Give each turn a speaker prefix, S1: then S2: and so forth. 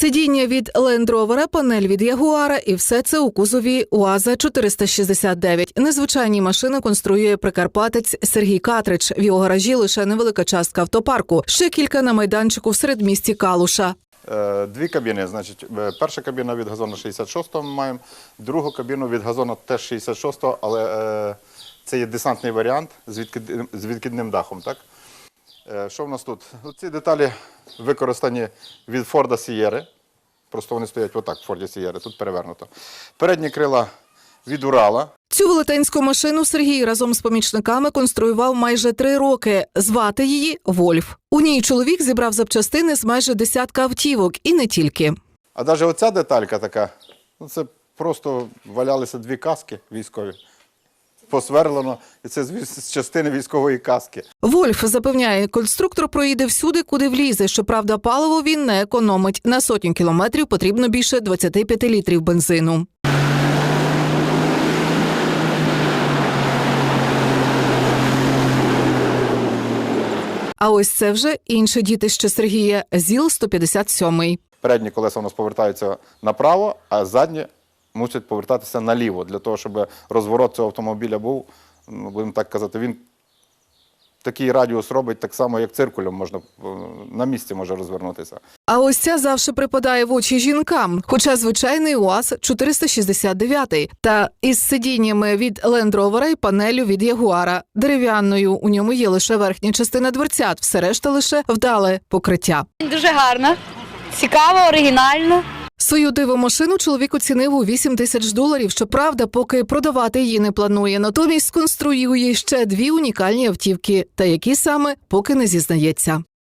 S1: Сидіння від Land Rover, панель від Ягуара і все це у кузові УАЗа 469. Незвичайні машини конструює прикарпатець Сергій Катрич. В його гаражі лише невелика частка автопарку. Ще кілька на майданчику в середмісті Калуша.
S2: Е, Дві кабіни. Значить, е, перша кабіна від газону 66-го ми маємо, другу кабіну від газону теж 66-го, але е, це є десантний варіант з, відкид... з відкидним дахом. Так? Е, що в нас тут? Ці деталі використані від Форда Сієри. Просто вони стоять отак в Форді Сієри, тут перевернуто. Передні крила від Урала.
S1: Цю велетенську машину Сергій разом з помічниками конструював майже три роки. Звати її Вольф. У ній чоловік зібрав запчастини з майже десятка автівок, і не тільки.
S2: А навіть оця деталька така, ну це просто валялися дві каски військові. Посверлено, і це з частини військової каски.
S1: Вольф запевняє, конструктор проїде всюди, куди влізе. Щоправда, паливо він не економить. На сотню кілометрів потрібно більше 25 літрів бензину. А ось це вже інше дітище Сергія ЗІЛ 157
S2: Передні колеса у нас повертаються направо, а задні мусять повертатися наліво, для того, щоб розворот цього автомобіля був, ну, будемо так казати, він такий радіус робить так само, як циркулем можна е, на місці може розвернутися.
S1: А ось ця завжди припадає в очі жінкам, хоча звичайний УАЗ 469 та із сидіннями від Land Rover і панелю від Ягуара. Дерев'яною у ньому є лише верхня частина дверцят, все решта лише вдале покриття.
S3: Дуже гарно, цікаво, оригінально.
S1: Свою диву машину чоловік оцінив у 8 тисяч доларів. Щоправда, поки продавати її не планує. Натомість сконструює ще дві унікальні автівки, та які саме поки не зізнається.